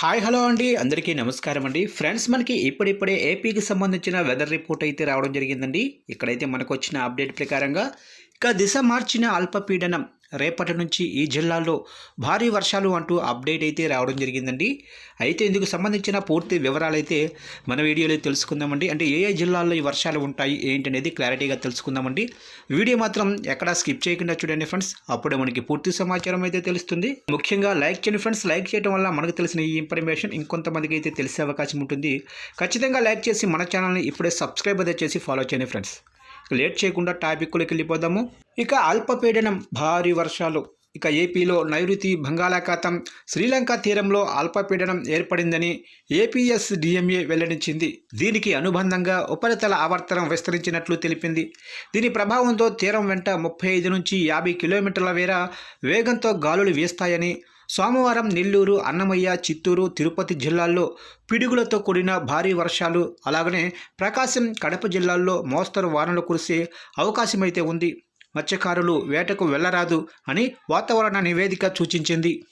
Hi hello అండి. అందరికీ నమస్కారం అండి. ఫ్రెండ్స్ మనకి ఇప్పుడిప్పుడే ఏపీకి సంబంధించిన వెదర్ రిపోర్ట్ అయితే రావడం జరిగిందండి. ఇక్కడైతే మనకు వచ్చిన అప్డేట్ ప్రకారంగా ఇక దిశ మార్చిన అల్పపీడనం రేపటి నుంచి ఈ జిల్లాల్లో భారీ వర్షాలు అంటూ అప్డేట్ అయితే రావడం జరిగిందండి. అయితే ఇందుకు సంబంధించిన పూర్తి వివరాలు అయితే మన వీడియోలో తెలుసుకుందామండి. అంటే ఏ ఏ జిల్లాల్లో ఈ వర్షాలు ఉంటాయి ఏంటి అనేది క్లారిటీగా తెలుసుకుందామండి. వీడియో మాత్రం ఎక్కడా స్కిప్ చేయకుండా చూడండి ఫ్రెండ్స్. అప్పుడే మనకి పూర్తి సమాచారం అయితే తెలుస్తుంది. ముఖ్యంగా లైక్ చేయండి ఫ్రెండ్స్. లైక్ చేయడం వల్ల మనకు తెలిసిన ఈ ఇన్ఫర్మేషన్ ఇంకొంతమందికి అయితే తెలిసే అవకాశం ఉంటుంది. ఖచ్చితంగా లైక్ చేసి మన ఛానల్ని ఇప్పుడే సబ్స్క్రైబ్ అయితే చేసి ఫాలో చేయండి ఫ్రెండ్స్. లేట్ చేయకుండా టాపిక్లోకి వెళ్ళిపోదాము. ఇక అల్పపీడనం భారీ వర్షాలు. ఇక ఏపీలో నైరుతి బంగాళాఖాతం. శ్రీలంక తీరంలో అల్పపీడనం ఏర్పడిందని ఏపీఎస్ డిఎంఏ వెల్లడించింది. దీనికి అనుబంధంగా ఉపరితల ఆవర్తనం విస్తరించినట్లు తెలిపింది. దీని ప్రభావంతో తీరం వెంట ముప్పై ఐదు నుంచి యాభై కిలోమీటర్ల వేర వేగంతో గాలులు వీస్తాయని సోమవారం నెల్లూరు అన్నమయ్య చిత్తూరు తిరుపతి జిల్లాల్లో పిడుగులతో కూడిన భారీ వర్షాలు అలాగనే ప్రకాశం కడప జిల్లాల్లో మోస్తరు వానలు కురిసే అవకాశమైతే ఉంది. మత్స్యకారులు వేటకు వెళ్ళరాదు అని వాతావరణ నివేదిక సూచించింది.